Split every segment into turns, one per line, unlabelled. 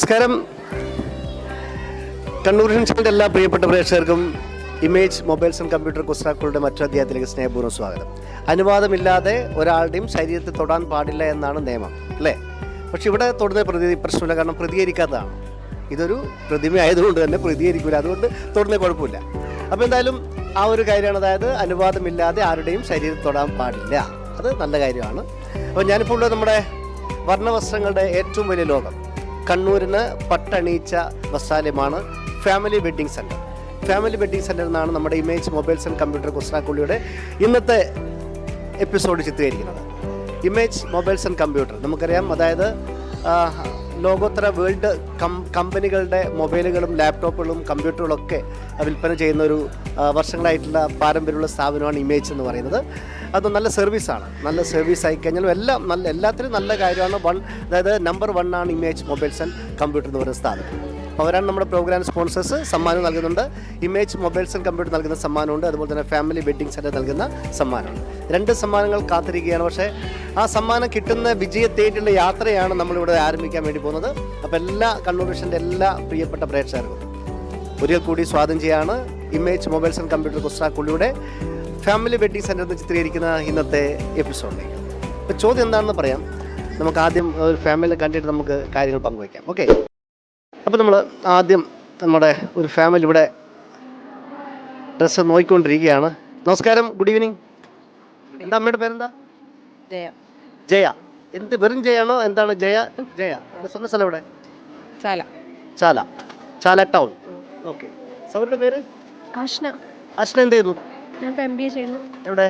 നമസ്കാരം. കണ്ണൂർ ഹിൻസിന്റെ എല്ലാ പ്രിയപ്പെട്ട പ്രേക്ഷകർക്കും ഇമേജ് മൊബൈൽസ് ആൻഡ് കമ്പ്യൂട്ടർ കുസ്താക്കളുടെ മറ്റൊരു അധ്യായത്തിലേക്ക് സ്നേഹപൂർവം സ്വാഗതം. അനുവാദമില്ലാതെ ഒരാളുടെയും ശരീരത്തിൽ തൊടാൻ പാടില്ല എന്നാണ് നിയമം അല്ലേ? പക്ഷെ ഇവിടെ തൊടുന്ന പ്രതി പ്രശ്നമില്ല കാരണം പ്രതികരിക്കാത്തതാണ്. ഇതൊരു പ്രതിമ ആയതുകൊണ്ട് തന്നെ പ്രതികരിക്കില്ല അതുകൊണ്ട് തൊടുന്ന കുഴപ്പമില്ല. അപ്പോൾ എന്തായാലും ആ ഒരു കാര്യമാണ് അതായത് അനുവാദമില്ലാതെ ആരുടെയും ശരീരത്തിൽ തൊടാൻ പാടില്ല. അത് നല്ല കാര്യമാണ്. അപ്പോൾ ഞാനിപ്പോൾ ഉള്ളത് നമ്മുടെ വർണവസ്ത്രങ്ങളുടെ ഏറ്റവും വലിയ ലോകം. കണ്ണൂരിന് പട്ടണിയിച്ച വസ്ത്രാലയമാണ് family wedding centre family wedding centre എന്നാണ് നമ്മുടെ ഇമേജ് മൊബൈൽസ് ആൻഡ് കമ്പ്യൂട്ടർ കുസ്രാക്കുള്ളിയുടെ ഇന്നത്തെ എപ്പിസോഡ് ചിത്രീകരിക്കുന്നത്. Image mobiles and computer. നമുക്കറിയാം അതായത് ലോകോത്തര വേൾഡ് കം കമ്പനികളുടെ മൊബൈലുകളും ലാപ്ടോപ്പുകളും കമ്പ്യൂട്ടറുകളൊക്കെ വിൽപ്പന ചെയ്യുന്ന ഒരു വർഷങ്ങളായിട്ടുള്ള പാരമ്പര്യമുള്ള സ്ഥാപനമാണ് ഇമേജ് എന്ന് പറയുന്നത്. അത് നല്ല സർവീസാണ്. നല്ല സർവീസ് ആയി കഴിഞ്ഞാലും എല്ലാം നല്ല എല്ലാത്തിനും നല്ല കാര്യമാണ്. വൺ അതായത് നമ്പർ വൺ ആണ് ഇമേജ് മൊബൈൽസ് ആൻഡ് കമ്പ്യൂട്ടർ എന്ന് പറയുന്ന സ്ഥാപനം. അവരാണ് നമ്മുടെ പ്രോഗ്രാം സ്പോൺസേഴ്സ് സമ്മാനം നൽകുന്നുണ്ട്. ഇമേജ് മൊബൈൽസ് ആൻഡ് കമ്പ്യൂട്ടർ നൽകുന്ന സമ്മാനമുണ്ട്. അതുപോലെ തന്നെ ഫാമിലി വെഡ്ഡിംഗ് സെന്റർ നൽകുന്ന സമ്മാനമുണ്ട്. രണ്ട് സമ്മാനങ്ങൾ കാത്തിരിക്കുകയാണ്. പക്ഷേ ആ സമ്മാനം കിട്ടുന്ന വിജയത്തേറ്റുള്ള യാത്രയാണ് നമ്മളിവിടെ ആരംഭിക്കാൻ വേണ്ടി പോകുന്നത്. അപ്പോൾ എല്ലാ കണ്ണൂർ എല്ലാ പ്രിയപ്പെട്ട പ്രേക്ഷകർക്കും ഒരിക്കൽ കൂടി സ്വാഗതം ചെയ്യാണ്. ഇമേജ് മൊബൈൽസ് ആൻഡ് കമ്പ്യൂട്ടർ കുസ്രാക്കുള്ളിയുടെ ഫാമിലി വെഡ്ഡിംഗ് സെന്ററിൽ ചിത്രീകരിക്കുന്ന ഇന്നത്തെ എപ്പിസോഡിലേക്ക് അപ്പോൾ ചോദ്യം എന്താണെന്ന് പറയാം. നമുക്ക് ആദ്യം ഒരു ഫാമിലി കണ്ടിട്ട് നമുക്ക് കാര്യങ്ങൾ പങ്കുവയ്ക്കാം ഓക്കെ അപ്പോൾ നമ്മൾ ആദ്യം നമ്മുടെ ഒരു ഫാമിലി ഇവിടെ ഡ്രസ്സ് നോക്കിക്കൊണ്ടിരിക്കുകയാണ് നമസ്കാരം ഗുഡ് ഈവനിങ് എന്താ അമ്മയുടെ പേരെന്താ?
ജയ.
ജയ. എന്ത് വെറും ജയാണോ എന്താണ് ജയ? ജയ. സ്വന്തം സ്ഥലം ഇവിടെ
ചാല.
ചാല. ചാല ടൗൺ ഓക്കെ സൗരുടെ പേര്?
ആഷ്ന
അശ്ന എന്ത് ചെയ്യുന്നു?
ഞാൻ എം ബി എ ചെയ്യുന്നു.
എവിടെ?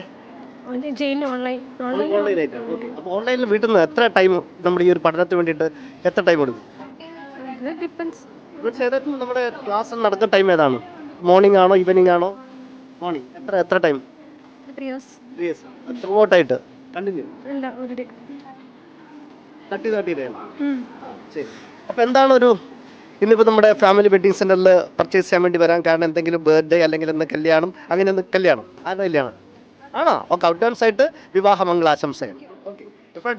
ജയിലിൽ ഓൺലൈൻ ഓൺലൈൻ
ഓൺലൈനായിട്ട്. ഓക്കെ അപ്പോൾ ഓൺലൈനിൽ വീട്ടിൽ നിന്ന് എത്ര ടൈം നമ്മുടെ ഈ ഒരു പഠനത്തിന് വേണ്ടിയിട്ട് എത്ര ടൈം എടുക്കും? നമ്മുടെ ക്ലാസ് നടക്കുന്ന ടൈം ഏതാണ്? മോർണിംഗ് ആണോ ഈവനിങ് ആണോ? മോർണിംഗ് എത്ര എത്ര ടൈം
ത്രീ
ത്രൂ ഔട്ടായിട്ട് കണ്ടിന്യൂ തട്ടി തട്ടി ശരി. അപ്പോൾ എന്താണ് ഒരു ഇന്നിപ്പോൾ നമ്മുടെ ഫാമിലി വെഡിങ് സെന്ററിൽ പർച്ചേസ് ചെയ്യാൻ വേണ്ടി വരാൻ കാരണം എന്തെങ്കിലും ബർത്ത്ഡേ അല്ലെങ്കിൽ എന്ത് കല്യാണം അങ്ങനെ ഒന്ന് കല്യാണം. ആരുടെ കല്യാണം? ആണോ? ഓക്കെ അഡ്വാൻസ് ആയിട്ട് വിവാഹ മംഗളാശംസകൾ. ഓക്കെ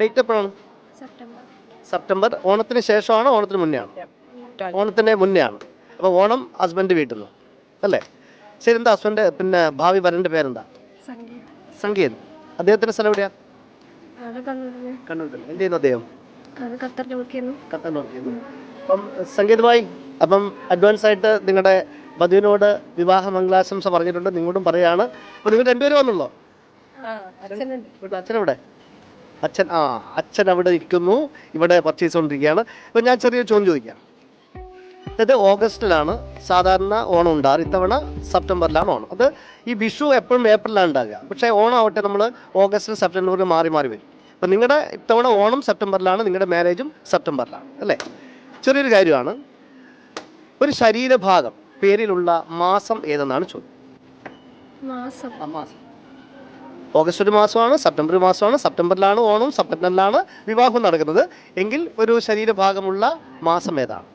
ഡേറ്റ് എപ്പോഴാണ്?
സെപ്റ്റംബർ
സെപ്റ്റംബർ ഓണത്തിന് ശേഷമാണോ ഓണത്തിന് മുന്നേ ആണ് ഓണത്തിന് മുന്നേ ആണ് അപ്പോൾ ഓണം ഹസ്ബൻഡ് വീട്ടിൽ. നിന്ന് അല്ലേ? ശരി എന്താ ഹസ്ബൻഡ്? പിന്നെ ഭാവി വരന്റെ പേരെന്താ?
സംഗീത.
സംഗീത്. അദ്ദേഹത്തിന്റെ സ്ഥലം എവിടെയാണ് കണ്ണൂർ എന്ത് ചെയ്യുന്നു അദ്ദേഹം? ഖത്തറിൽ വർക്ക് ചെയ്യുന്നു. അപ്പം സംഗീതമായി അപ്പം അഡ്വാൻസ് ആയിട്ട് നിങ്ങളുടെ വധുവിനോട് വിവാഹ മംഗളാശംസ പറഞ്ഞിട്ടുണ്ട്. നിങ്ങളോടും പറയാണ്. അപ്പോൾ നിങ്ങൾ രണ്ടുപേരും വന്നുള്ളോ അച്ഛനെവിടെ അച്ഛൻ ആ അച്ഛൻ അവിടെ ഇരിക്കുന്നു. ഇവിടെ പർച്ചേസ് കൊണ്ടിരിക്കുകയാണ്. അപ്പൊ ഞാൻ ചെറിയ ചോദ്യം ചോദിക്കാം. അതായത് ഓഗസ്റ്റിലാണ്. സാധാരണ ഓണം ഉണ്ടാറ് ഇത്തവണ സെപ്റ്റംബറിലാണ് ഓണം. അത് ഈ വിഷു എപ്പോഴും ഏപ്രിലാണ് ഉണ്ടാകുക. പക്ഷേ ഓണം ആവട്ടെ നമ്മൾ ഓഗസ്റ്റിൽ സെപ്റ്റംബറിൽ മാറി മാറി വരും. അപ്പം നിങ്ങളുടെ ഇത്തവണ ഓണം സെപ്റ്റംബറിലാണ് നിങ്ങളുടെ മാരേജും സെപ്റ്റംബറിലാണ്. അല്ലേ? ചെറിയൊരു കാര്യമാണ്. ഒരു ശരീരഭാഗം പേരിലുള്ള മാസം ഏതെന്നാണ് ചോദ്യം?
മാസം.
മാസം. ഓഗസ്റ്റ് ഒരു മാസമാണ് സെപ്റ്റംബർ മാസമാണ് സെപ്റ്റംബറിലാണ് ഓണം സെപ്റ്റംബറിലാണ് വിവാഹം നടക്കുന്നത്. എങ്കിൽ ഒരു ശരീരഭാഗമുള്ള മാസം ഏതാണ്?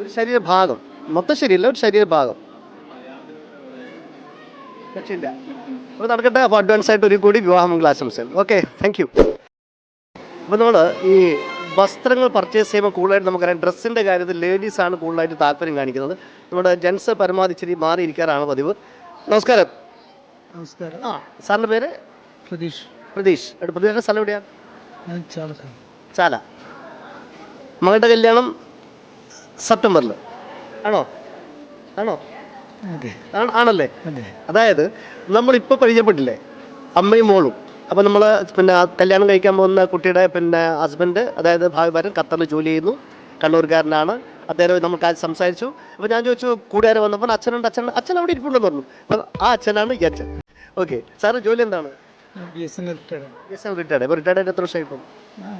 ഒരു ശരീരഭാഗം. മൊത്തം ശരിയല്ല ഒരു ശരീരഭാഗം. അപ്പോൾ നടക്കട്ടെ അപ്പോൾ അഡ്വാൻസ് ആയിട്ട് ഒരു കൂടി വിവാഹം ക്ലാസ് ഓക്കെ താങ്ക് യു അപ്പോൾ നമ്മൾ ഈ വസ്ത്രങ്ങൾ പർച്ചേസ് ചെയ്യുമ്പോൾ കൂടുതലായിട്ട് നമുക്കറിയാം ഡ്രസ്സിന്റെ കാര്യത്തിൽ ലേഡീസാണ് കൂടുതലായിട്ട് താല്പര്യം കാണിക്കുന്നത്. നമ്മുടെ ജെൻസ് പരമാവധി ഇച്ചിരി മാറിയിരിക്കാറാണ് പതിവ്. നമസ്കാരം.
നമസ്കാരം.
ആ സാറിന്റെ പേര്?
പ്രതീഷ്.
പ്രതീഷ്. പ്രതീഷിന്റെ സ്ഥലം എവിടെയാണ് ചാല മകളുടെ കല്യാണം സെപ്റ്റംബറിൽ ആണോ? ആണോ? ആണല്ലേ?
അതെ.
അതായത് നമ്മളിപ്പോൾ പരിചയപ്പെട്ടില്ലേ? അമ്മയും മോളും. അപ്പോൾ നമ്മൾ പിന്നെ കല്യാണം കഴിക്കാൻ പോകുന്ന കുട്ടിയുടെ പിന്നെ ഹസ്ബൻഡ് അതായത് ഭാവി ഭാരൻ ഖത്തറിൽ ജോലി ചെയ്യുന്നു. കണ്ണൂർക്കാരനാണ്. അദ്ദേഹം നമുക്ക് സംസാരിച്ചു. അപ്പോൾ ഞാൻ ചോദിച്ചു കൂട്ടുകാരെ വന്നപ്പോൾ അച്ഛനുണ്ട് അച്ഛൻ അച്ഛൻ അവിടെ ഇരിപ്പുണ്ടെന്ന് പറഞ്ഞു. അപ്പോൾ ആ അച്ഛനാണ് ഈ അച്ഛൻ. ഓക്കെ സാറ് ജോലി എന്താണ്?
റിട്ടയർഡ്
ഇപ്പോൾ റിട്ടയർഡ് എത്ര വർഷമായി ഇപ്പം?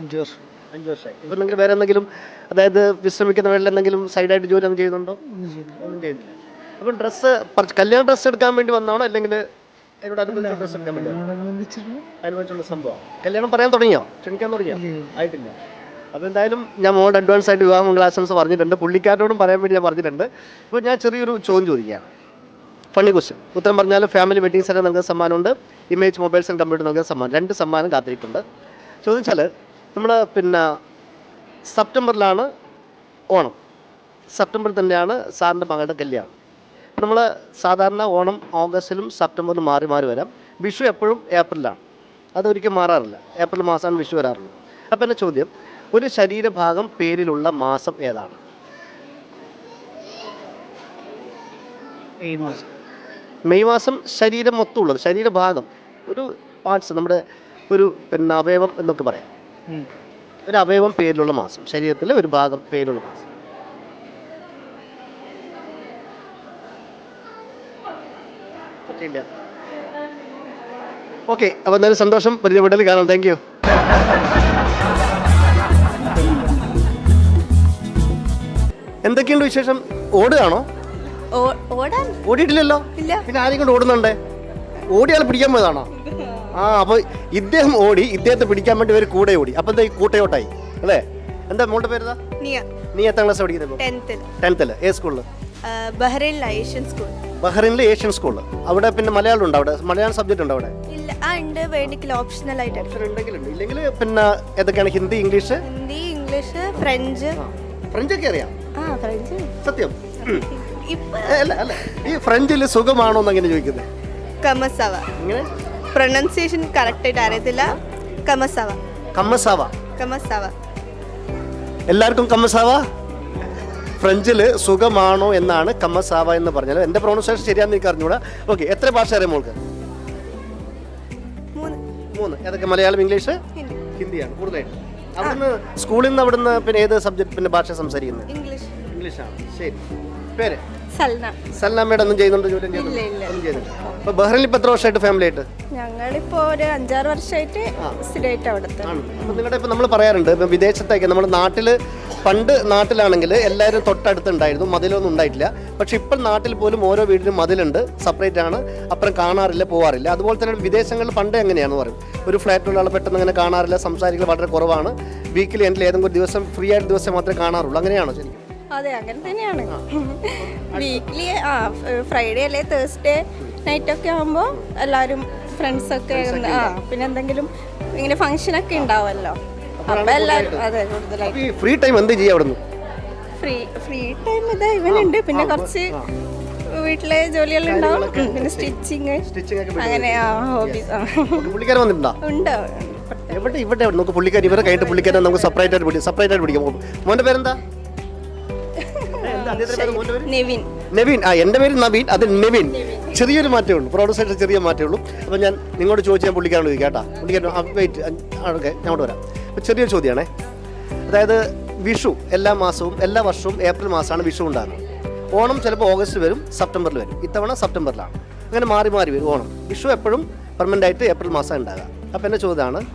അഞ്ച് വർഷം.
അഞ്ച് വർഷമായി. നിങ്ങൾ വേറെ എന്തെങ്കിലും അതായത് വിശ്രമിക്കുന്ന വേളയിൽ എന്തെങ്കിലും സൈഡായിട്ട് ജോലി ഒന്നും ചെയ്യുന്നുണ്ടോ?
ഒന്നും
ചെയ്യുന്നില്ല. അപ്പം ഡ്രസ്സ് കല്യാണ ഡ്രസ്സ് എടുക്കാൻ വേണ്ടി വന്നാണോ അല്ലെങ്കിൽ അനുബന്ധിച്ചുള്ള സംഭവം. കല്യാണം പറയാൻ തുടങ്ങിയോ? ക്ഷണിക്കാൻ തുടങ്ങിയോ? ആയിട്ടില്ല. അപ്പോൾ എന്തായാലും ഞാൻ മോഡ് അഡ്വാൻസ് ആയിട്ട് വിവാഹ മംഗളാശംസ പറഞ്ഞിട്ടുണ്ട്. പുള്ളിക്കാരോടും പറയാൻ വേണ്ടി ഞാൻ പറഞ്ഞിട്ടുണ്ട്. ഇപ്പൊ ഞാൻ ചെറിയൊരു ചോദ്യം ചോദിക്കുകയാണ്. ഫണ്ണി ക്വസ്റ്റ്യൻ ഉത്തരം പറഞ്ഞാൽ ഫാമിലി വെഡിങ് സെന്റർ നൽകുന്ന സമ്മാനമുണ്ട്. ഇമേജ് മൊബൈൽസ് ആൻഡ് കമ്പ്യൂട്ടർ നൽകുന്ന സമ്മാനം. രണ്ട് സമ്മാനം കാത്തിരിക്കുന്നുണ്ട് ചോദിച്ചാൽ നമ്മൾ പിന്നെ സെപ്റ്റംബറിലാണ് ഓണം. സെപ്റ്റംബറിൽ തന്നെയാണ് സാറിന്റെ മകളുടെ കല്യാണം. നമ്മൾ സാധാരണ ഓണം ഓഗസ്റ്റിലും സെപ്റ്റംബറിലും മാറി മാറി വരാം. വിഷു എപ്പോഴും ഏപ്രിലാണ്. അതൊരിക്കലും മാറാറില്ല. ഏപ്രിൽ മാസമാണ് വിഷു വരാറുള്ളത്. അപ്പോൾ എന്റെ ചോദ്യം ഒരു ശരീരഭാഗം പേരിലുള്ള മാസം ഏതാണ്?
മാസം.
മെയ് മാസം ശരീരം മൊത്തമുള്ളത് ശരീരഭാഗം ഒരു പാർട്സ് നമ്മുടെ ഒരു പിന്നെ അവയവം എന്നൊക്കെ പറയാം. ഒരു അവയവം പേരിലുള്ള മാസം. ശരീരത്തിലെ ഒരു ഭാഗം പേരിലുള്ള മാസം. ഓക്കെ അപ്പോൾ നല്ല സന്തോഷം പരിചയപ്പെടൽ കാണാം. താങ്ക് യു എന്തൊക്കെയുണ്ട് വിശേഷം? ഓടുകയാണോ? ഓടിയിട്ടില്ലല്ലോ? പിന്നെ ആരെയും കൊണ്ട് ഓടുന്നുണ്ടേ? ഓടിയാൽ പിടിക്കാൻ പോയതാണോ? ആ അപ്പോൾ ഇദ്ദേഹം ഓടി ഇദ്ദേഹത്തെ പിടിക്കാൻ വേണ്ടി ഒരു കൂടെ ഓടി. അപ്പോൾ എന്താ ഈ കൂട്ടയോട്ടായി? അല്ലേ? എന്താ മോളുടെ പേരുതാ
നിയ.
നീ എത്താം ക്ലാസ് പഠിക്കുന്നത്
ടെൻത്തിൽ
ഏത് സ്കൂളിൽ
ബഹ്റൈൻ ഏഷ്യൻ സ്കൂൾ
ബഹ്റിനിലെ ഏഷ്യൻ സ്കൂൾ. അവിടെ പിന്നെ മലയാളം ഉണ്ട് അവിടെ. മലയാളം സബ്ജക്റ്റ് ഉണ്ട് അവിടെ?
ഇല്ല. ആ ഉണ്ട്. വേണമെങ്കിൽ ഓപ്ഷണൽ ആയിട്ട്.
ഓപ്ഷൻ ഉണ്ടെങ്കിലുണ്ട്. ഇല്ലെങ്കിൽ പിന്നെ ഏതൊക്കെയാണ്? Hindi English?
Hindi English French.
French ഒക്കെ അറിയാം.
ആ ഫ്രഞ്ച്.
സത്യം. ഉം.
ഇപ്പൊ
ഏ, അല്ല അല്ല. ഈ ഫ്രഞ്ചിൽ സുഖമാണോ എന്ന് അങ്ങനെ ചോദിക്കുന്നത്?
കമസവ.
ഇങ്ങനെ
പ്രൊണൗൺസിയേഷൻ കറക്റ്റ് ആയിട്ട് അറിയത്തില്ല. കമസവ.
കമ്മസാവ
കമസവ.
എല്ലാവർക്കും കമ്മസാവ ഫ്രഞ്ചിൽ സുഖമാണോ എന്നാണ് കമ്മസാവ എന്ന് പറഞ്ഞാൽ എന്റെ പ്രൊണൗൺസിയേഷൻ ശരിയാണെന്ന് എനിക്ക് അറിഞ്ഞൂടാ. ഓക്കെ എത്ര ഭാഷ അറിയാം മോൾക്ക്?
മൂന്ന്.
ഏതൊക്കെ? മലയാളം ഇംഗ്ലീഷ്?
ഹിന്ദി.
ഹിന്ദിയാണ്. കൂടുതലായിട്ട് അവിടുന്ന് സ്കൂളിൽ നിന്ന് അവിടുന്ന് പിന്നെ ഏത് സബ്ജക്ട് പിന്നെ ഭാഷ സംസാരിക്കുന്നത്
ഇംഗ്ലീഷ്.
ഇംഗ്ലീഷാണ്. ശരി. പേര്?
സൽന.
മേഡം ഒന്നും ചെയ്യുന്നുണ്ട് ജോലി ചെയ്യുന്നുണ്ടോ?
ഇല്ല, ഇല്ല.
ഒന്നും ചെയ്യുന്നില്ല. അപ്പോൾ ബഹ്റിനിൽ ഇപ്പൊ എത്ര വർഷമായിട്ട് ഫാമിലി ആയിട്ട്?
ഞങ്ങളിപ്പോ ഒരു അഞ്ചാറ് വർഷമായിട്ട് സ്ഥിരമായിട്ട് അവിടുത്തെ.
ആണ്. അപ്പോൾ നിങ്ങളുടെ ഇപ്പൊ നമ്മൾ പറയാറുണ്ട് ഇപ്പൊ വിദേശത്തേക്ക് നമ്മുടെ നാട്ടിൽ പണ്ട് നാട്ടിലാണെങ്കിൽ എല്ലാവരും തൊട്ടടുത്തുണ്ടായിരുന്നു മതിലൊന്നും ഉണ്ടായിട്ടില്ല. പക്ഷെ ഇപ്പൊ നാട്ടിൽ പോലും ഓരോ വീടിനും മതിലുണ്ട് സെപ്പറേറ്റ് ആണ് അപ്പുറം കാണാറില്ല പോവാറില്ല. അതുപോലെ തന്നെ വിദേശങ്ങളിൽ പണ്ട് എങ്ങനെയാണെന്ന് പറയും. ഒരു ഫ്ലാറ്റിലുള്ള ആൾ പെട്ടെന്ന് അങ്ങനെ കാണാറില്ല സംസാരിക്കൽ വളരെ കുറവാണ്. വീക്കിലി എന്റെ ഏതെങ്കിലും ഒരു ദിവസം ഫ്രീ ആയിട്ട് ദിവസം മാത്രമേ കാണാറുള്ളൂ. അങ്ങനെയാണോ ശരിക്കും?
അതെ അങ്ങനെ തന്നെയാണ്. വീക്ക്ലി ആ ഫ്രൈഡേ അല്ലെ തേഴ്സ്ഡേ നൈറ്റ് ഒക്കെ ആകുമ്പോൾ എല്ലാവരും ഫ്രണ്ട്സൊക്കെ ആ പിന്നെ എന്തെങ്കിലും ഇങ്ങനെ ഫംഗ്ഷൻ ഒക്കെ ഉണ്ടാവുമല്ലോ അപ്പൊ എല്ലാവരും അതെ കൂടുതലായിട്ട്.
ഫ്രീ ടൈം എന്ത് ചെയ്യുക അവിടുന്ന്?
ഫ്രീ ഫ്രീ ടൈം ഇത് ഇവനുണ്ട്. പിന്നെ കുറച്ച് വീട്ടിലെ ജോലികളുണ്ടാവും ഉണ്ടാവും. പിന്നെ സ്റ്റിച്ചിങ് അങ്ങനെ ഹോബീസ് ഉണ്ട്.
ഇവിടെ എവിടെ? നമുക്ക് പുള്ളിക്കാരി ഇവരെ കഴിഞ്ഞിട്ട് പുള്ളിക്കാരെ നമുക്ക് സെപ്പറേറ്റ് ആയിട്ട് പിടിക്കാം സെപ്പറേറ്റ് ആയിട്ട് പിടിക്കാം. മോന്റെ പേരെന്താ?
നെവിൻ.
നെവിൻ. ആ എന്റെ പേര് നവീൻ. അത് നെവിൻ. ചെറിയൊരു മാറ്റമേ ഉള്ളൂ. പ്രൊഡ്യൂസേഷൻ ചെറിയ മാറ്റമേ ഉള്ളൂ. അപ്പോൾ ഞാൻ നിങ്ങളോട് ചോദിച്ച് ഞാൻ പുള്ളിക്കാരോട് കേട്ടോ. പുള്ളിക്കാരൻ വെയിറ്റ് ഓക്കെ ഞങ്ങോട്ട് വരാം. അപ്പോൾ ചെറിയൊരു ചോദ്യമാണേ. അതായത് വിഷു എല്ലാ മാസവും എല്ലാ വർഷവും ഏപ്രിൽ മാസമാണ് വിഷു ഉണ്ടാകുന്നത്. ഓണം ചിലപ്പോൾ ഓഗസ്റ്റ് വരും സെപ്റ്റംബറിൽ വരും. ഇത്തവണ സെപ്റ്റംബറിലാണ്. അങ്ങനെ മാറി മാറി വരും ഓണം. വിഷു എപ്പോഴും പെർമനന്റ് ആയിട്ട് ഏപ്രിൽ മാസം ഉണ്ടാകുക. അപ്പോൾ എന്റെ ചോദ്യമാണ്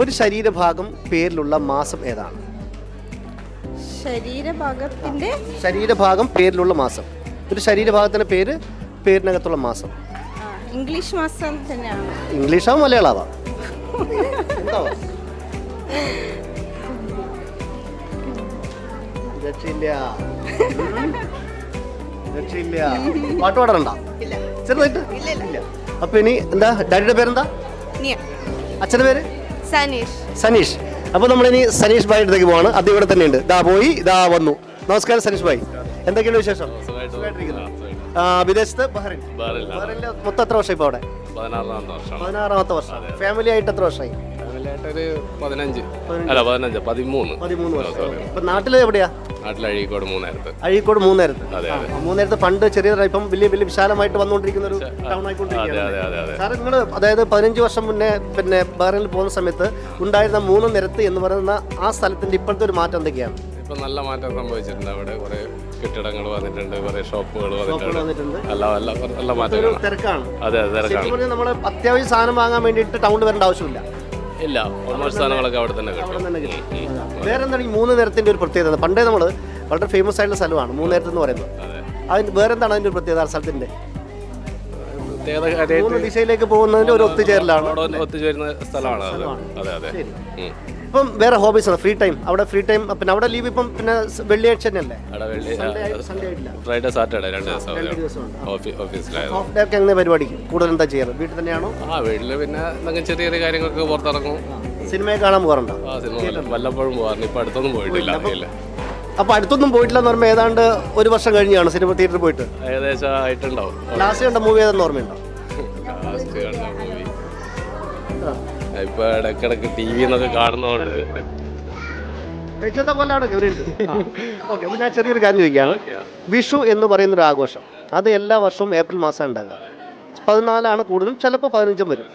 ഒരു ശരീരഭാഗം പേരിലുള്ള മാസം ഏതാണ്?
ശരീരഭാഗത്തിന്റെ
ശരീരഭാഗം പേരിലുള്ള മാസം. ഒരു ശരീരഭാഗത്തിന്റെ പേര് പേരിനകത്തുള്ള മാസം.
ഇംഗ്ലീഷ് മാസം തന്നെയാണ്.
ഇംഗ്ലീഷോ മലയാളാവാ? രക്ഷയില്ല പാട്ട് പാടാറുണ്ടോ ചെറുതായിട്ട്? അപ്പൊ ഇനി എന്താ? ഡാഡിയുടെ പേരെന്താ? അച്ഛന്റെ പേര്?
സനീഷ്.
സനീഷ്. അപ്പൊ നമ്മളിനി സനീഷ് ഭായി അടുത്തേക്ക് പോവാണ്. അത് ഇവിടെ തന്നെയുണ്ട്. ദാ പോയി ദാ വന്നു. നമസ്കാരം സനീഷ് ഭായി. എന്തൊക്കെയാണ് വിശേഷം? വിദേശത്ത് ബഹ്റിൻ. ബഹ്റിനിൽ. മൊത്തം എത്ര വർഷം ഇപ്പൊ അവിടെ?
പതിനാറാമത്തെ വർഷം.
ഫാമിലി ആയിട്ട് എത്ര വർഷമായി?
ഫാമിലി പതിനഞ്ച്. അല്ല പതിനഞ്ച്. പതിമൂന്ന്.
പതിമൂന്ന് വർഷം. ഇപ്പൊ നാട്ടിൽ എവിടെയാ?
നാട്ടിൽ അഴീക്കോട് മൂന്നായിരത്ത്.
അഴീക്കോട്
അതെ
മൂന്നേരത്ത് പണ്ട് ചെറിയ ഇപ്പം വലിയ വലിയ വിശാലമായിട്ട് വന്നുകൊണ്ടിരിക്കുന്ന ഒരു ടൗൺ ആയിക്കൊണ്ടിരിക്കുകയാണ്. സാർ നിങ്ങൾ അതായത് പതിനഞ്ച് വർഷം മുന്നേ പിന്നെ ബഹറിനിൽ പോകുന്ന സമയത്ത് ഉണ്ടായിരുന്ന മൂന്ന് നിരത്ത് എന്ന് പറയുന്ന ആ സ്ഥലത്തിന്റെ ഇപ്പോഴത്തെ ഒരു മാറ്റം എന്തൊക്കെയാണ്?
ഇപ്പൊ നല്ല മാറ്റം സംഭവിച്ചിട്ടുണ്ട്. അവിടെ കുറെ കെട്ടിടങ്ങൾ വന്നിട്ടുണ്ട് കുറെ ഷോപ്പുകൾ വന്നിട്ടുണ്ട്.
അല്ല
നല്ല നല്ല
തിരക്കാണ്.
അതെ തിരക്കാണ്.
നമ്മൾ അത്യാവശ്യം സാധനം വാങ്ങാൻ വേണ്ടിയിട്ട് ടൗണിൽ വരേണ്ട ആവശ്യമില്ല.
ഇല്ല ഓൾമോസ്റ്റ് സാധനങ്ങളൊക്കെ അവിടെ തന്നെ
അവിടെ
കിട്ടും
തന്നെ കിട്ടും. വേറെ എന്താണ് ഈ മൂന്ന് നേരത്തിന്റെ ഒരു പ്രത്യേകത? പണ്ടേ നമ്മൾ വളരെ ഫേമസ് ആയിട്ടുള്ള സ്ഥലമാണ് മൂന്ന് നേരത്തെ എന്ന് പറയുന്നത്.
അതെ.
അതിന് വേറെ എന്താണ് അതിന്റെ ഒരു പ്രത്യേകത ആ
പ്രത്യേകത കാര്യമായിട്ട്
മൂന്ന് ദിശയിലേക്ക് പോകുന്നതിന്റെ ഒരു ഒത്തുചേരലാണ്.
അവിടെ ഒത്തുചേരുന്ന സ്ഥലമാണ് അത്. അതെ അതെ.
ശരി.
ഉം.
ഇപ്പം വേറെ ഹോബീസ് ആണ് ഫ്രീ ടൈം അവിടെ ഫ്രീ ടൈം പിന്നെ അവിടെ ലീവ് ഇപ്പം പിന്നെ വെള്ളിയാഴ്ച തന്നെയല്ലേ?
ഫ്രൈഡേ സാറ്റർഡേ രണ്ട് ദിവസം ഓഫീ
ഡേ ഒക്കെ കൂടുതൽ എന്താ ചെയ്യാറ്? വീട്ടിൽ തന്നെയാണോ?
ആ വീട്ടിൽ പിന്നെ എന്തെങ്കിലും ചെറിയ ചെറിയ കാര്യങ്ങൾക്ക് പുറത്തിറങ്ങും.
സിനിമയെ കാണാൻ പോകാറുണ്ടോ?
വല്ലപ്പോഴും പോകാറുണ്ട്. ഇപ്പം അടുത്തൊന്നും പോയിട്ടില്ല
അപ്പോൾ അടുത്തൊന്നും പോയിട്ടില്ല എന്ന് പറയുമ്പോൾ ഏതാണ്ട് ഒരു വർഷം കഴിഞ്ഞാണ് സിനിമ തിയേറ്ററിൽ പോയിട്ട്?
ഏകദേശം ആയിട്ടുണ്ടാവും.
ലാസ്റ്റ് കണ്ട മൂവി ഏതെന്ന് ഓർമ്മയുണ്ടോ?
ലാസ്റ്റ് കണ്ട മൂവി ഇപ്പൊ ഇടക്കിടക്ക് ടി വി എന്നൊക്കെ കാണുന്നതുകൊണ്ട്
രക്ഷത്തെ കൊല്ലാണ് ഓക്കെ അപ്പോൾ ഞാൻ ചെറിയൊരു കാര്യം ചോദിക്കുകയാണ് വിഷു എന്ന് പറയുന്ന ഒരു ആഘോഷം അത് എല്ലാ വർഷവും ഏപ്രിൽ മാസം ഉണ്ടാകുക പതിനാലാണ് കൂടുതലും ചിലപ്പോൾ പതിനഞ്ചും വരും.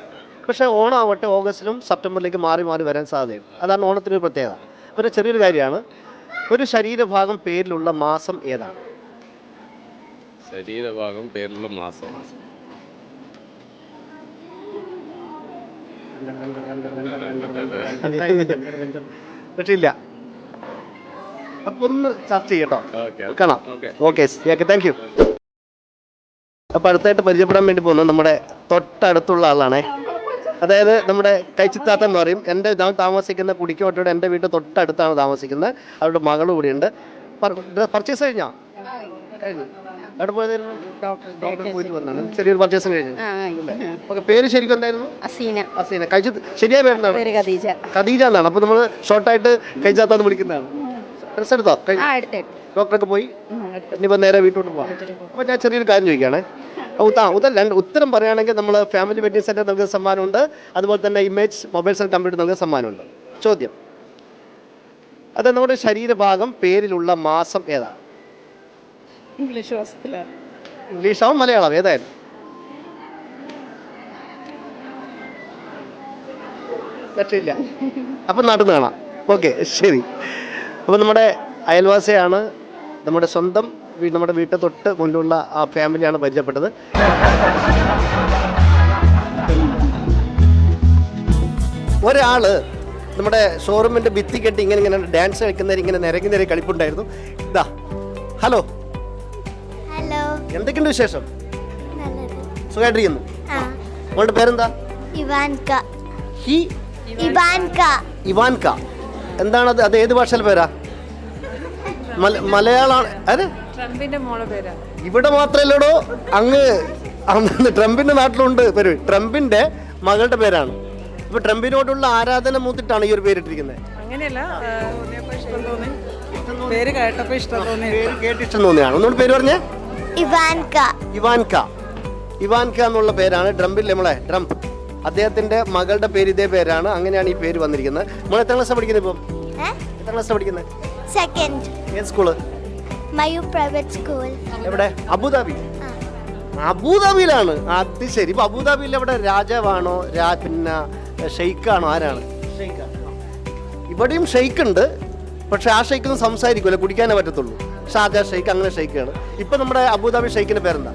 പക്ഷേ ഓണം ആവട്ടെ ഓഗസ്റ്റിലും സെപ്റ്റംബറിലേക്ക് മാറി മാറി വരാൻ സാധ്യതയുണ്ട്. അതാണ് ഓണത്തിന്റെ ഒരു പ്രത്യേകത പിന്നെ ചെറിയൊരു കാര്യമാണ്. ഒരു ശരീരഭാഗം പേരിലുള്ള മാസം ഏതാണ്?
ശരീരഭാഗം പേരിലുള്ള മാസം.
പക്ഷേ അപ്പൊ ഒന്ന് ചർച്ച ചെയ്യട്ടോ.
ഓക്കെ.
കാണാം.
Okay.
Okay okay thank you അപ്പൊ അടുത്തായിട്ട് പരിചയപ്പെടാൻ വേണ്ടി പോകുന്നത് നമ്മുടെ തൊട്ടടുത്തുള്ള ആളാണേ. അതായത് നമ്മുടെ കൈച്ചിത്താത്തൻ എന്ന് പറയും. എന്റെ ഞാൻ താമസിക്കുന്ന കുടിക്കോട്ടയുടെ എന്റെ വീട്ടിൽ തൊട്ടടുത്താണ് താമസിക്കുന്നത്. അവരുടെ മകളും കൂടിയുണ്ട്. പർച്ചേസ് കഴിഞ്ഞോ. കഴിഞ്ഞു. അവിടെ പോയതായിരുന്നു ഡോക്ടർ പോയിട്ട് വന്നാണ്. ചെറിയൊരു പർച്ചേസും കഴിഞ്ഞു. ഓക്കെ പേര് ശരിക്കും എന്തായിരുന്നു?
അസീന.
അസീന. കഴിച്ചു ശരിയായ പേരെന്താണ്
ഖദീജ.
ഖദീജ എന്നാണ്. അപ്പോൾ നമ്മൾ ഷോർട്ടായിട്ട് കഴിച്ചാത്താന്ന് വിളിക്കുന്നതാണ്. ഡ്രസ് എടുത്തോ? ഡോക്ടറൊക്കെ പോയി. ഇനിയിപ്പോൾ നേരെ വീട്ടിലോട്ട് പോവാം. അപ്പോൾ ഞാൻ ചെറിയൊരു കാര്യം ചോദിക്കുകയാണേ. ഉത്താ ഉത്ത ഉത്തരം പറയുകയാണെങ്കിൽ നമ്മൾ ഫാമിലി വെഡിങ് സെന്റർ നൽകുന്ന സമ്മാനമുണ്ട്. അതുപോലെ തന്നെ ഇമേജ് മൊബൈൽ ആൻഡ് കമ്പ്യൂട്ടർ നൽകുന്ന സമ്മാനമുണ്ട്. ചോദ്യം. അത് നമ്മുടെ ശരീരഭാഗം പേരിലുള്ള മാസം ഏതാണ്
ഇംഗ്ലീഷ് മാസത്തിലാണ്
ഇംഗ്ലീഷാവും മലയാളം ഏതായാലും. പറ്റില്ല. അപ്പം നാട്ടിൽ നിന്ന് കാണാം. ഓക്കെ ശരി. അപ്പോൾ നമ്മുടെ അയൽവാസിയാണ് നമ്മുടെ സ്വന്തം നമ്മുടെ വീട്ടിൽ തൊട്ട് മുന്നിലുള്ള ആ ഫാമിലിയാണ് പരിചയപ്പെട്ടത്. ഒരാൾ നമ്മുടെ ഷോറൂമിന്റെ ഭിത്തി കെട്ടി ഇങ്ങനെ ഇങ്ങനെ ഡാൻസ് കളിക്കുന്നവർ ഇങ്ങനെ നിരങ്ങി നിരങ്ങി കളിപ്പുണ്ടായിരുന്നു. ഇതാ. ഹലോ. എന്തൊക്കെയുണ്ട് വിശേഷം? സുഖമായിട്ടിരിക്കുന്നു
ആ.
അവളുടെ പേരെന്താ?
ഇവാൻക.
ഹി?
ഇവാൻക.
ഇവാൻക. എന്താണത്? അത് ഏത് ഭാഷയിലെ പേരാ? മലയാളാണ് അതെ? ഇവിടെ മാത്രമല്ലടോ അങ്ങ് ട്രംപിന്റെ നാട്ടിലുണ്ട്. പേര് ട്രംപിന്റെ മകളുടെ പേരാണ്. ഇപ്പൊ ട്രംപിനോടുള്ള ആരാധന മൂത്തിട്ടാണ് ഈ ഒരു പേരിട്ടിരിക്കുന്നത്.
അങ്ങനെയല്ല ഇഷ്ടം തോന്നി. പേര് കേട്ടപ്പോ ഇഷ്ടം തോന്നി.
പേര് കേട്ട് ഇഷ്ടം തോന്നിയാണ് ഒന്നുകൂടി പേര് പറഞ്ഞേ.
ഇവാൻക.
ഇവാൻക. ഇവാൻക എന്നുള്ള പേരാണ് ട്രംപിൽ നമ്മളെ ഡ്രംപ് അദ്ദേഹത്തിന്റെ മകളുടെ പേര് ഇതേ പേരാണ്. അങ്ങനെയാണ് ഈ പേര് വന്നിരിക്കുന്നത്. നമ്മൾ എത്ര ക്ലാസ് പഠിക്കുന്നത് ഇപ്പം? എത്ര ക്ലാസ് പഠിക്കുന്നത്?
സെക്കൻഡ്
ഏത് സ്കൂൾ
മയു പ്രൈവറ്റ് സ്കൂൾ.
എവിടെ? Abu Dhabi. അബുദാബിയിലാണ്. അത് ശരി. ഇപ്പൊ അബുദാബിയിൽ അവിടെ രാജാവാണോ രാ പിന്നെ ഷെയ്ഖാണോ ആരാണ്? ഇവിടെയും ഷെയ്ഖ് ഉണ്ട്. പക്ഷെ ആ ഷെയ്ക്കൊന്നും സംസാരിക്കൂല. കുടിക്കാനേ പറ്റത്തുള്ളൂ. ഷാജ ഷെയ്ഖ് അങ്ങനെ ഷെയ്ഖാണ്. ഇപ്പൊ നമ്മുടെ അബുദാബി ഷെയ്ഖിന്റെ പേരെന്താ?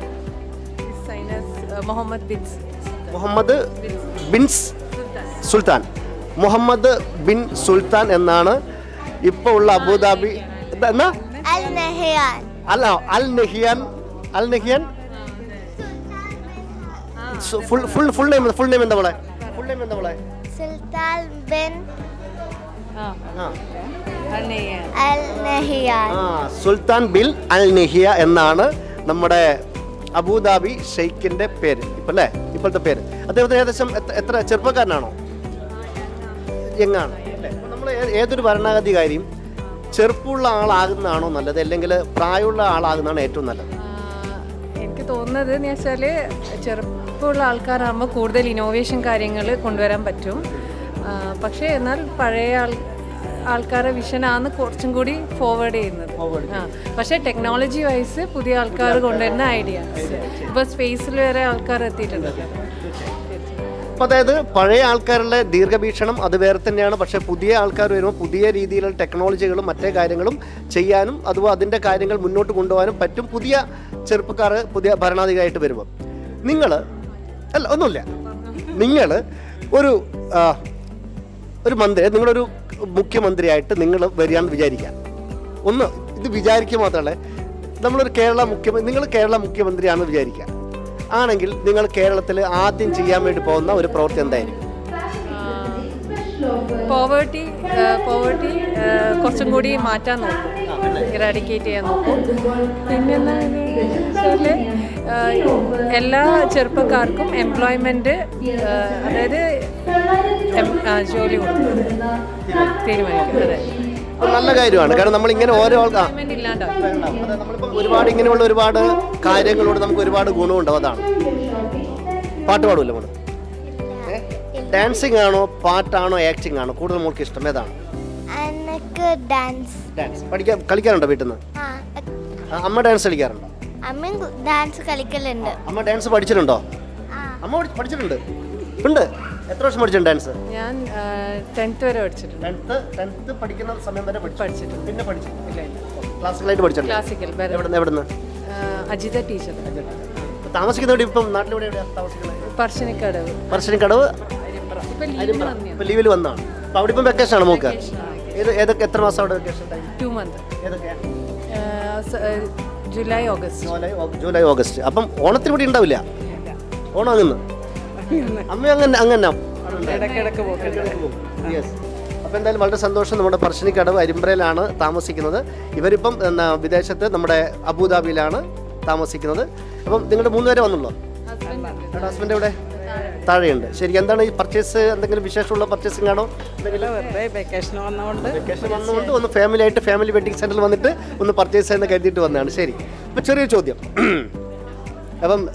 Mohammed Bins
Mohammed Bins Sultan. Mohammed bin Sultan എന്നാണ് ഇപ്പോൾ ഉള്ള അബുദാബി എന്നാ?
അൽ
അല്ല Al Nahyan Al Nahyan full full full name full name എന്താ മോളെ? ഫുൾ നെയിം എന്താ മോളെ?
സുൽത്താൻ ബിൻ
സുൽത്താൻ ബിൽ അൽ നെഹിയ എന്നാണ് നമ്മുടെ അബുദാബി ഷെയ്ഖിന്റെ പേര്. ഇപ്പൊ അല്ലേ ഇപ്പോഴത്തെ പേര്. അദ്ദേഹത്തിന് ഏകദേശം എത്ര- ചെറുപ്പക്കാരനാണോ? എങ്ങാണ്? അല്ലേ? നമ്മൾ ഏതൊരു ഭരണാധികാരിയും ചെറുപ്പമുള്ള ആളാകുന്നതാണോ നല്ലത്? അല്ലെങ്കിൽ പ്രായമുള്ള ആളാകുന്നതാണ് ഏറ്റവും നല്ലത്?
എനിക്ക് തോന്നുന്നത് എന്ന് വെച്ചാൽ ചെറുപ്പമുള്ള ആൾക്കാരാകുമ്പോൾ കൂടുതൽ ഇന്നോവേഷൻ കാര്യങ്ങൾ കൊണ്ടുവരാൻ പറ്റും. പക്ഷേ എന്നാൽ പഴയ ആൾ ആൾക്കാരെ വിഷനാണ് കുറച്ചും കൂടി ഫോർവേഡ് ചെയ്യുന്നത്. ആ പക്ഷേ ടെക്നോളജി വൈസ് പുതിയ ആൾക്കാർ കൊണ്ടുവരുന്ന ഐഡിയ ഇപ്പോൾ സ്പേസിൽ വരെ ആൾക്കാർ എത്തിയിട്ടുണ്ട്.
അപ്പോൾ അതായത് പഴയ ആൾക്കാരുടെ ദീർഘവീക്ഷണം അത് വേറെ തന്നെയാണ്. പക്ഷേ പുതിയ ആൾക്കാർ വരുമ്പോൾ പുതിയ രീതിയിലുള്ള ടെക്നോളജികളും മറ്റേ കാര്യങ്ങളും ചെയ്യാനും അതുപോലെ അതിന്റെ കാര്യങ്ങൾ മുന്നോട്ട് കൊണ്ടുപോകാനും പറ്റും പുതിയ ചെറുപ്പക്കാർ പുതിയ ഭരണാധികാരിയായിട്ട് വരുമ്പോൾ. നിങ്ങൾ അല്ല ഒന്നുമില്ല. നിങ്ങൾ ഒരു ഒരു മന്ത്രി നിങ്ങളൊരു മുഖ്യമന്ത്രിയായിട്ട് നിങ്ങൾ വരികയാണെന്ന് വിചാരിക്കാം. ഒന്ന് ഇത് വിചാരിക്കുക മാത്രമല്ല നമ്മളൊരു കേരള മുഖ്യമന്ത്രി നിങ്ങൾ കേരള മുഖ്യമന്ത്രിയാണെന്ന് വിചാരിക്കുക. ആണെങ്കിൽ നിങ്ങൾ കേരളത്തിൽ ആദ്യം ചെയ്യാൻ വേണ്ടി പോകുന്ന ഒരു പ്രവൃത്തി എന്തായിരിക്കും?
പോവേർട്ടി പോവേർട്ടി കുറച്ചും കൂടി മാറ്റാൻ നോക്കും. ഇറാഡിക്കേറ്റ് ചെയ്യാൻ നോക്കും. പിന്നെ എല്ലാ ചെറുപ്പക്കാർക്കും എംപ്ലോയ്മെന്റ് അതായത് ജോലി കൊടുക്കും. തീരുമാനിക്കും. അതെ.
നല്ല കാര്യമാണ്. കാരണം നമ്മൾ ഇങ്ങനെ ഓരോ ഒരുപാട് ഇങ്ങനെയുള്ള ഒരുപാട് കാര്യങ്ങളോട് നമുക്ക് ഒരുപാട് ഗുണമുണ്ടാവും അതാണ്. പാട്ട് പാടുമല്ലോ നമ്മൾ ഡാൻസിങ് ആണോ പാട്ടാണോ ആക്ടിങ് ആണോ? കൂടുതൽ നമുക്ക് ഇഷ്ടം ഏതാണ്?
ഡാൻസ്
ഡാൻസ് പഠിക്കാൻ കളിക്കാറുണ്ടോ വീട്ടിൽ നിന്ന്
ആ
അമ്മ ഡാൻസ് കളിക്കാറുണ്ടോ?
അമ്മ ഡാൻസ് കളിക്കലുണ്ട്.
അമ്മ ഡാൻസ് പഠിച്ചിട്ടുണ്ടോ?
ആ.
അമ്മ പഠിച്ചിട്ടുണ്ട്. ഉണ്ട്. എത്ര വർഷം പഠിച്ചിട്ടുണ്ട് ഡാൻസ്?
ഞാൻ ടെൻത്ത് വരെ പഠിച്ചിട്ടുണ്ട്.
ടെൻത്ത് ടെൻത്ത് പഠിക്കുന്ന സമയം വരെ പഠിച്ചു.
പഠിച്ചിട്ടുണ്ട്.
പിന്നെ
പഠിച്ചിട്ടില്ല
ക്ലാസിക്കലായിട്ട് പഠിച്ചിട്ടുണ്ട്.
ക്ലാസിക്കൽ
എവിടുന്ന് എവിടുന്ന്?
അജിത ടീച്ചർ
താമസിക്കുന്നവിടെ ഇപ്പം നാട്ടിൽ ഇവിടെ എവിടെയാണ് താമസിക്കുന്നത്?
പറശ്ശിനിക്കടവ്.
പറശ്ശിനിക്കടവ്?
ഇപ്പൊ
ലീവിൽ വന്നാണ് അപ്പോൾ അവിടെ ഇപ്പം വെക്കേഷൻ ആണ് മോക്ക്. ഏത് ഏതൊക്കെ എത്ര മാസം അവിടെ വെക്കേഷൻ ടൈം
ടു മന്ത്
ഏതൊക്കെയാണ്
ജൂലൈ ഓഗസ്റ്റ്.
July August. അപ്പം ഓണത്തിന് ഇവിടെ ഉണ്ടാവില്ല? ഓണം അങ്ങന്ന് അമ്മ അങ്ങനെ അങ്ങനെ.
ഇടയ്ക്കിടയ്ക്ക് പോകും.
യെസ് അപ്പോൾ എന്തായാലും വളരെ സന്തോഷം നമ്മുടെ പറശ്ശിനിക്കടവ് അരിമ്പ്രയിലാണ് താമസിക്കുന്നത്. ഇവരിപ്പം എന്നാ വിദേശത്ത് നമ്മുടെ അബുദാബിയിലാണ് താമസിക്കുന്നത്. അപ്പം നിങ്ങളുടെ മൂന്ന് പേരെ വന്നുള്ളോ? ഹസ്ബൻഡ്. എവിടെ? താഴെയുണ്ട്. ശരി എന്താണ് ഈ പർച്ചേസ് എന്തെങ്കിലും വിശേഷമുള്ള പർച്ചേസിംഗ് ആണോ?
വെക്കേഷൻ
വന്നുകൊണ്ട് ഒന്ന് ഫാമിലി ആയിട്ട് ഫാമിലി വെഡിങ് സെന്ററിൽ വന്നിട്ട് ഒന്ന് പർച്ചേസ് ചെയ്യുന്ന കരുതിയിട്ട് വന്നതാണ്. ശരി. അപ്പം ചെറിയൊരു ചോദ്യം. അപ്പം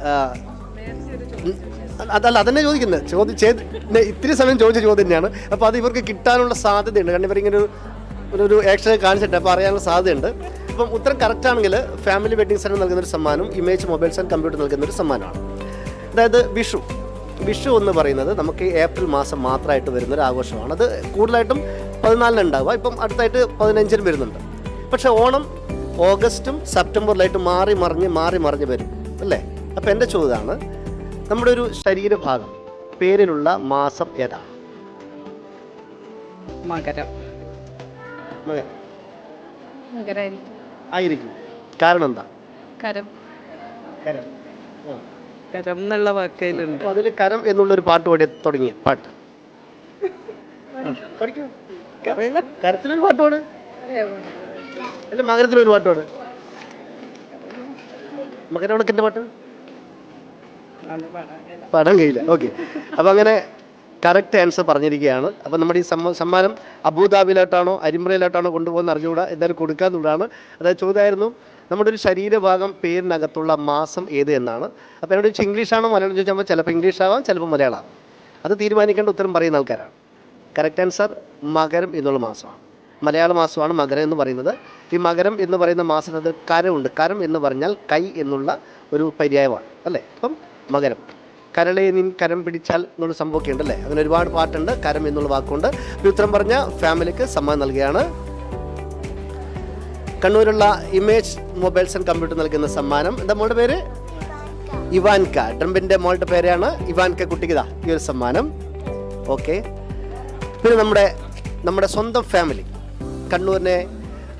അതല്ല അതന്നെ ചോദിക്കുന്നത് ചോദ്യം ചെയ്ത് ഇത്തിരി സമയം ചോദിച്ച ചോദ്യം തന്നെയാണ്. അപ്പോൾ അത് ഇവർക്ക് കിട്ടാനുള്ള സാധ്യതയുണ്ട്. കാരണം ഇവരിങ്ങനെ ഒരു ഒരു- ആക്ഷൻ കാണിച്ചിട്ട് അപ്പോൾ അറിയാനുള്ള സാധ്യതയുണ്ട്. അപ്പം ഉത്തരം കറക്റ്റ് ആണെങ്കിൽ ഫാമിലി വെഡിങ് സെന്റർ നൽകുന്ന ഒരു സമ്മാനം ഇമേജ് മൊബൈൽസ് ആൻഡ് കമ്പ്യൂട്ടർ നൽകുന്ന ഒരു സമ്മാനമാണ്. അതായത് വിഷു. വിഷു എന്ന് പറയുന്നത് നമുക്ക് ഏപ്രിൽ മാസം മാത്രമായിട്ട് വരുന്ന ഒരു ആഘോഷമാണ്. അത് കൂടുതലായിട്ടും പതിനാലിന് ഉണ്ടാവുക. ഇപ്പം അടുത്തായിട്ട് പതിനഞ്ചിനും വരുന്നുണ്ട്. പക്ഷേ ഓണം ഓഗസ്റ്റും സെപ്റ്റംബറിലായിട്ട് മാറി മറിഞ്ഞ് മാറി മറിഞ്ഞ് വരും. അല്ലേ? അപ്പോൾ എന്റെ ചോദ്യമാണ് നമ്മുടെ ഒരു ശരീരഭാഗം പേരിലുള്ള മാസം ഏതാ?
മകരം.
മകരായിരിക്കും.
ആയിരിക്കും. കാരണം എന്താ?
കരം.
കരം.
കരം എന്നുള്ള വാക്കയിലുണ്ട്
അതിൽ കരം എന്നുള്ളൊരു പാട്ട് പാടി തുടങ്ങി പാട്ട്. പഠിക്കൂ. കരത്തിലൊരു പാട്ട് പാട്. അല്ല മകരത്തിലൊരു പാട്ട് പാട്. മകരവിളക്കിന്റെ പാട്ട്.
പാടാൻ
കയ്യില്ല ഓക്കെ അപ്പോൾ അങ്ങനെ കറക്റ്റ് ആൻസർ പറഞ്ഞിരിക്കുകയാണ്. അപ്പോൾ നമ്മുടെ ഈ സമ്മ സമ്മാനം അബുദാബിയിലോട്ടാണോ അരിമുറയിലായിട്ടാണോ കൊണ്ടുപോകുന്ന അറിഞ്ഞുകൂടാ. എന്തായാലും കൊടുക്കാന്നുള്ളതാണ്. അതായത് ചോദ്യമായിരുന്നു നമ്മുടെ ഒരു ശരീരഭാഗം പേരിനകത്തുള്ള മാസം ഏത് എന്നാണ്. അപ്പോൾ എന്നോട് ചോദിച്ചാൽ ഇംഗ്ലീഷാണോ മലയാളം? ചോദിച്ചാൽ ചിലപ്പോൾ ഇംഗ്ലീഷ് ആവാം ചിലപ്പോൾ മലയാളം അത് തീരുമാനിക്കേണ്ട ഉത്തരം പറയുന്ന ആൾക്കാരാണ്. കറക്റ്റ് ആൻസർ മകരം എന്നുള്ള മാസമാണ്. മലയാള മാസമാണ് മകരം എന്ന് പറയുന്നത്. ഈ മകരം എന്ന് പറയുന്ന മാസത്തിൽ കരമുണ്ട്. കരം എന്ന് പറഞ്ഞാൽ കൈ എന്നുള്ള ഒരു പര്യായമാണ്. അല്ലേ? അപ്പം മകരം. കരളെ നിൻ കരം പിടിച്ചാൽ എന്നുള്ള സംഭവമൊക്കെ ഉണ്ടല്ലേ? അങ്ങനെ ഒരുപാട് പാട്ടുണ്ട്. കരം എന്നുള്ള വാക്കുണ്ട്. ഉത്തരം പറഞ്ഞ ഫാമിലിക്ക് സമ്മാനം നൽകുകയാണ്. കണ്ണൂരുള്ള ഇമേജ് മൊബൈൽസ് ആൻഡ് കമ്പ്യൂട്ടർ നൽകുന്ന സമ്മാനം. എന്താ മോളുടെ പേര്? ഇവാൻക. ഡ്രംപിന്റെ മോളുടെ പേരാണ് ഇവാൻക കുട്ടിക്കിതാ ഈ ഒരു സമ്മാനം. ഓക്കെ. പിന്നെ നമ്മുടെ നമ്മുടെ സ്വന്തം ഫാമിലി. കണ്ണൂരിനെ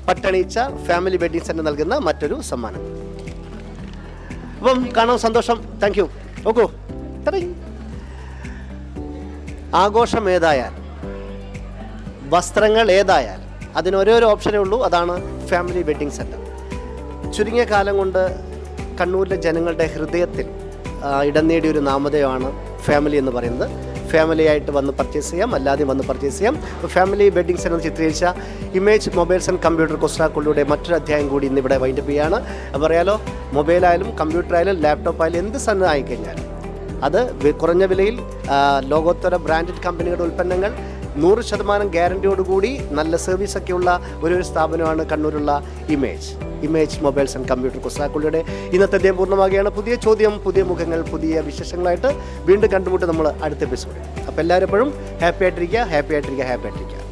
പട്ടണിച്ച ഫാമിലി വെഡിങ് സെന്റർ നൽകുന്ന മറ്റൊരു സമ്മാനം. അപ്പം കാണാൻ സന്തോഷം. താങ്ക് യു ഓക്കോ ആഘോഷം ഏതായാൽ വസ്ത്രങ്ങൾ ഏതായാൽ അതിന് ഒരേ ഒരു ഓപ്ഷനേ ഉള്ളൂ. അതാണ് ഫാമിലി വെഡ്ഡിങ് സെന്റർ ചുരുങ്ങിയ കാലം കൊണ്ട് കണ്ണൂരിലെ ജനങ്ങളുടെ ഹൃദയത്തിൽ ഇടം നേടിയൊരു നാമധേയമാണ് ഫാമിലി എന്ന് പറയുന്നത്. ഫാമിലി ആയിട്ട് വന്ന് പർച്ചേസ് ചെയ്യാം. അല്ലാതെ വന്ന് പർച്ചേസ് ചെയ്യാം. ഫാമിലി വെഡിങ് സെന്റർ ചിത്രീകരിച്ച ഇമേജ് മൊബൈൽസ് ആൻഡ് കമ്പ്യൂട്ടർ കൊസ്റ്റാക്കുള്ളിയുടെ മറ്റൊരു അധ്യായം കൂടി ഇന്ന് ഇവിടെ വൈൻഡപ്പ് ചെയ്യാണ്. അപ്പോൾ അറിയാലോ മൊബൈലായാലും കമ്പ്യൂട്ടർ ആയാലും ലാപ്ടോപ്പ് ആയാലും എന്ത് സാധനം ആയിക്കഴിഞ്ഞാലും അത് കുറഞ്ഞ വിലയിൽ ലോകോത്തര ബ്രാൻഡഡ് കമ്പനികളുടെ ഉൽപ്പന്നങ്ങൾ നൂറ് ശതമാനം ഗ്യാരണ്ടിയോടുകൂടി നല്ല സർവീസൊക്കെയുള്ള ഒരു സ്ഥാപനമാണ് കണ്ണൂരുള്ള image image mobiles and computer കുസാക്കുള്ളിയുടെ ഇന്നത്തെ അദ്ദേഹം പൂർണമാകുകയാണ് പുതിയ ചോദ്യം പുതിയ മുഖങ്ങൾ പുതിയ വിശേഷങ്ങളായിട്ട് വീണ്ടും കണ്ടുമുട്ട് നമ്മൾ അടുത്ത എപ്പിസോഡിൽ അപ്പോൾ എല്ലാവരും എപ്പോഴും ഹാപ്പി ആയിട്ടിരിക്കുക ഹാപ്പി ആയിട്ടിരിക്കുക ഹാപ്പി ആയിട്ടിരിക്കുക.